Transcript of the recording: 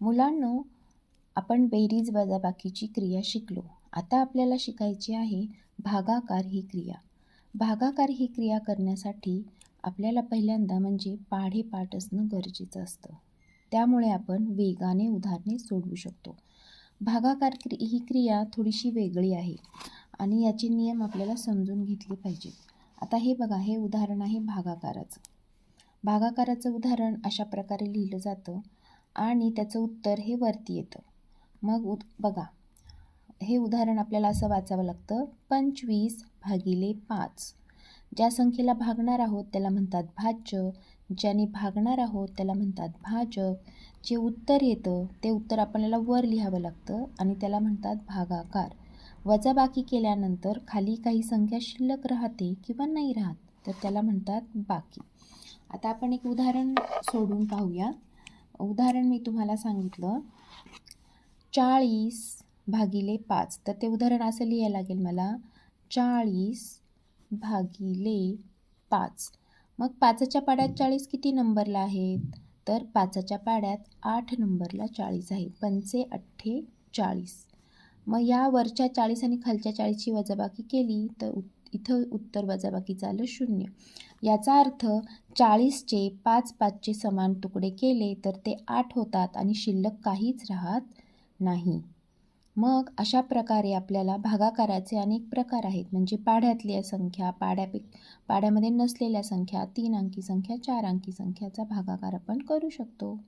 मुलांनो आपण बेरीज वजाबाकीची क्रिया शिकलो. आता आपल्याला शिकायची आहे भागाकार ही क्रिया. भागाकार ही क्रिया करण्यासाठी आपल्याला पहिल्यांदा म्हणजे पाढे पाठ असणं गरजेचं असतं. त्यामुळे आपण वेगाने उदाहरणे सोडवू शकतो. भागाकार क्रि ही क्रिया थोडीशी वेगळी आहे आणि याचे नियम आपल्याला समजून घेतले पाहिजेत. आता हे बघा हे उदाहरण आहे भागाकाराचं. भागाकाराचं उदाहरण अशा प्रकारे लिहिलं जातं. आणि त्याचं उत्तर हे वरती येतं. मग उद बघा. हे उदाहरण आपल्याला असं वाचावं लागतं. पंचवीस भागिले पाच. ज्या संख्येला भागणार आहोत त्याला म्हणतात भाज्य. ज्याने भागणार आहोत त्याला म्हणतात भाजक जे उत्तर येतं ते उत्तर आपल्याला वर लिहावं लागतं आणि त्याला म्हणतात भागाकार. वजाबाकी केल्यानंतर खाली काही संख्या शिल्लक राहते किंवा नाही राहत तर त्याला म्हणतात बाकी. आता आपण एक उदाहरण सोडून पाहूया. उदाहरण मी तुम्हाला सांगितलं. चाळीस भागिले पाच. तर ते उदाहरण असं लिहायला लागेल मला. चाळीस भागिले पाच. मग पाचच्या पाड्यात चाळीस किती नंबरला आहेत? तर पाचच्या पाड्यात आठ नंबरला चाळीस आहे पंचे अठ्ठे चाळीस मग या वरच्या चाळीस आणि खालच्या चाळीसची वजाबाकी केली तर इथं उत्तर वजाबाकीचं आलं शून्य. याचा अर्थ चाळीसचे पाच पाचचे समान तुकडे केले तर ते आठ होतात आणि शिल्लक काहीच राहत नाही. मग अशा प्रकारे आपल्याला भागाकाराचे अनेक प्रकार आहेत. म्हणजे पाढ्यातल्या संख्या पाड्यापे पाड्यामध्ये नसलेल्या संख्या तीन अंकी संख्या चार अंकी संख्याचा भागाकार आपण करू शकतो.